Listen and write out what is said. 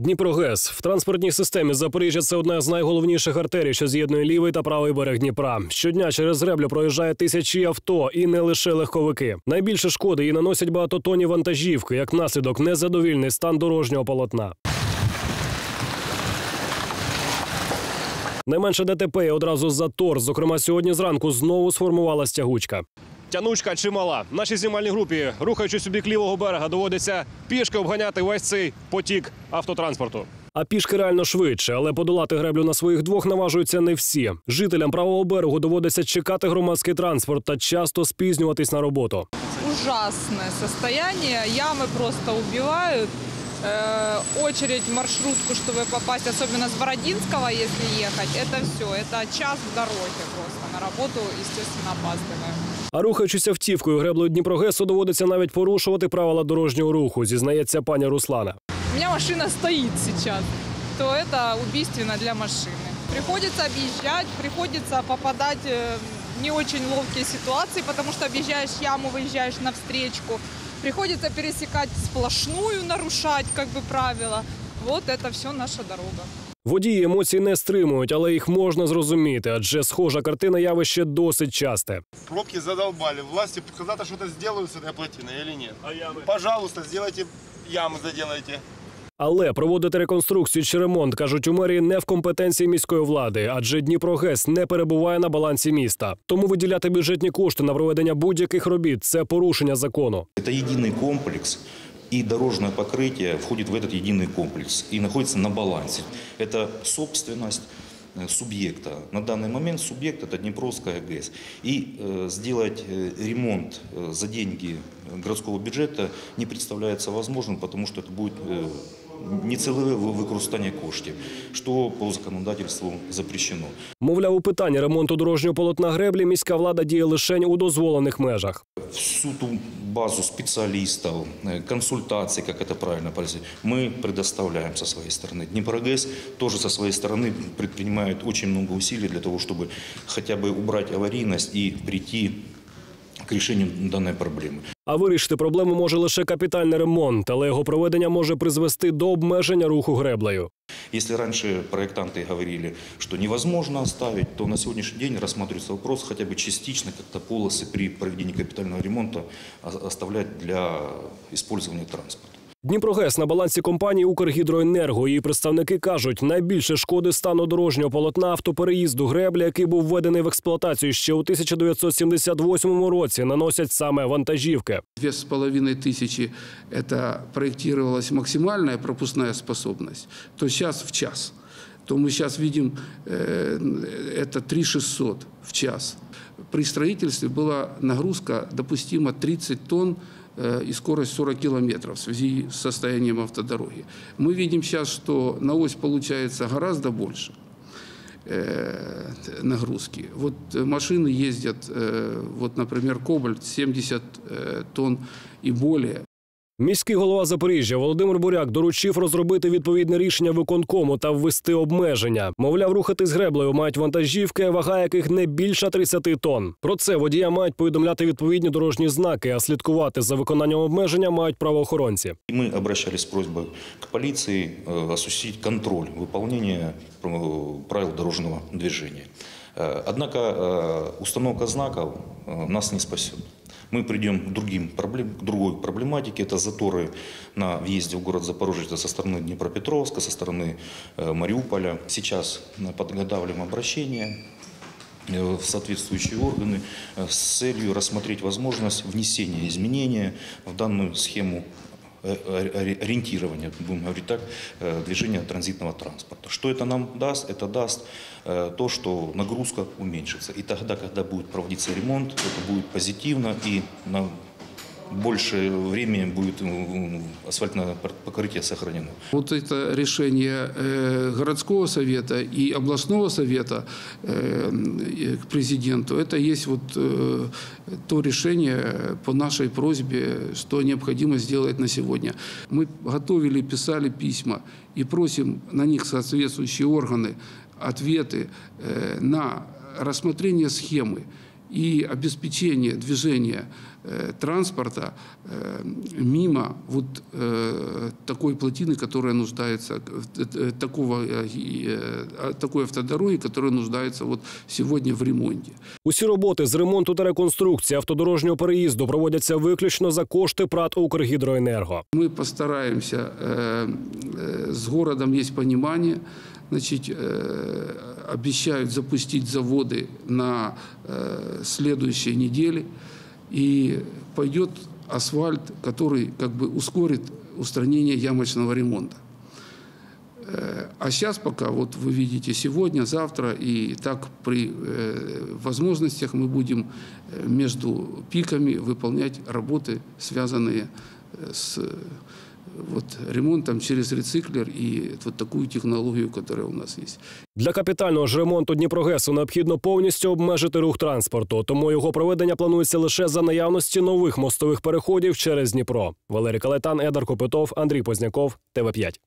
Дніпрогес в транспортній системі Запоріжжя це одна з найголовніших артерій, що з'єднує лівий та правий берег Дніпра. Щодня через греблю проїжджає тисячі авто і не лише легковики. Найбільше шкоди їй наносять багатотонні вантажівки, як наслідок незадовільний стан дорожнього полотна. Не менше ДТП і одразу затор. Зокрема, сьогодні зранку знову сформувалась тягучка. Тянучка чимала. Нашій знімальній групі, рухаючись у бік лівого берега, доводиться пішки обганяти весь цей потік автотранспорту. А пішки реально швидше, але подолати греблю на своїх двох наважуються не всі. Жителям правого берегу доводиться чекати громадський транспорт та часто спізнюватись на роботу. ужасное состояние. Ямы просто убивают. Э, очередь в маршрутку, чтобы попасть, особенно с Бородинского, если ехать, это все. Это час в дороге просто. На работу, естественно, опаздываем. А рухаючись автівкою греблею Дніпрогесу, доводиться навіть порушувати правила дорожнього руху, зізнається пані Руслана. У меня машина стоит сейчас, то это убийственно для машины. Приходится объезжать, приходится попадать э, в не очень ловкие ситуации, потому что объезжаешь яму, выезжаешь на встречку. Приходится пересекать сплошную, нарушать как бы правила. Вот это все наша дорога. Водії емоцій не стримують, але їх можна зрозуміти, адже схожа картина явище досить часте. Пробки задолбали. Власти когда-то что-то сделают с этой плотиной или нет? А ямы? Пожалуйста, сделайте ямы, заделайте. Але проводити реконструкцію чи ремонт кажуть у мерії не в компетенції міської влади, адже Дніпрогес не перебуває на балансі міста. Тому виділяти бюджетні кошти на проведення будь-яких робіт це порушення закону. Это единый комплекс, И дорожное покрытие входит в этот единый комплекс и находится на балансе. Это собственность э, субъекта. На данный момент субъект это Днепровская ГЭС. И э, сделать э, ремонт э, за деньги городского бюджета не представляется возможным, потому что это будет э, нецелеве використання коштів, що по законодательству запрещено. Мовляв, у питанні ремонту дорожнього полотна греблі міська влада діє лише у дозволених межах. всю ту базу специалистов, э, консультаций, как это правильно произвести, мы предоставляем со своей стороны. Днепрогэс тоже со своей стороны предпринимает очень много усилий для того, чтобы хотя бы убрать аварийность и прийти к решению данной проблемы. А вирішити проблему може лише капітальний ремонт, але його проведення може призвести до обмеження руху греблею. Если раньше проектанты говорили, что невозможно оставить, то на сегодняшний день рассматривается вопрос хотя бы частично как-то полосы при проведении капитального ремонта о- оставлять для использования транспорта. Дніпрогес на балансі компанії Укргідроенерго. Її представники кажуть, найбільше шкоди стану дорожнього полотна автопереїзду греблі, який був введений в експлуатацію ще у 1978 році, наносять саме вантажівки. Две с половиной тысячи – это проектировалась максимальная пропускная способность, то сейчас в час. То мы сейчас видим, э, это 3600 в час. При строительстве была нагрузка допустима 30 тонн э, и скорость 40 километров в связи с состоянием автодороги. Мы видим сейчас, что на ось получается гораздо больше э, нагрузки. Вот э, машины ездят, э, вот, например, Кобальт 70 э, тонн и более. Міський голова Запоріжжя Володимир Буряк доручив розробити відповідне рішення виконкому та ввести обмеження. Мовляв, рухати з греблею мають вантажівки, вага яких не більша 30 тонн. Про це водія мають повідомляти відповідні дорожні знаки, а слідкувати за виконанням обмеження мають правоохоронці. И мы обращались с просьбой к полиции э, осуществить контроль выполнения э, правил дорожного движения. Э, Однако э, установка знаков э, нас не спасет. Мы придем к, другим проблем, к другой проблематике. Это заторы на въезде в город Запорожье это со стороны Днепропетровска, со стороны э, Мариуполя. Сейчас подготавливаем обращение э, в соответствующие органы э, с целью рассмотреть возможность внесения изменения в данную схему ориентирования, будем говорить так, э, движения транзитного транспорта. Что это нам даст? Это даст э, то, что нагрузка уменьшится. И тогда, когда будет проводиться ремонт, это будет позитивно и на больше времени будет м, асфальтное покрытие сохранено. Вот это решение э, городского совета и областного совета э, э, к президенту, это есть вот э, то решение по нашей просьбе, что необходимо сделать на сегодня. Мы готовили, писали письма и просим на них соответствующие органы ответы э, на рассмотрение схемы и обеспечение движения э, транспорта э, мимо вот э, такой плотины, которая нуждается, э, э, такого, э, э, такой автодороги, которая нуждается вот сегодня в ремонте. Усі роботи з ремонту та реконструкції автодорожнього переїзду проводяться виключно за кошти ПРАТ «Укргідроенерго». Мы постараемся, э, э, с городом есть понимание, значит, э, обещают запустить заводы на э, следующей неделе, и пойдет асфальт, который как бы ускорит устранение ямочного ремонта. Э, А сейчас пока, вот вы видите, сегодня, завтра и так при возможностях мы будем между пиками выполнять работы, связанные с вот, ремонтом через рециклер и вот такую технологию, которая у нас есть. Для капітального ж ремонту Дніпрогесу необхідно повністю обмежити рух транспорту, тому його проведення планується лише за наявності нових мостових переходів через Дніпро. Валерій Калетан, Едар Копитов, Андрій Позняков, ТВ 5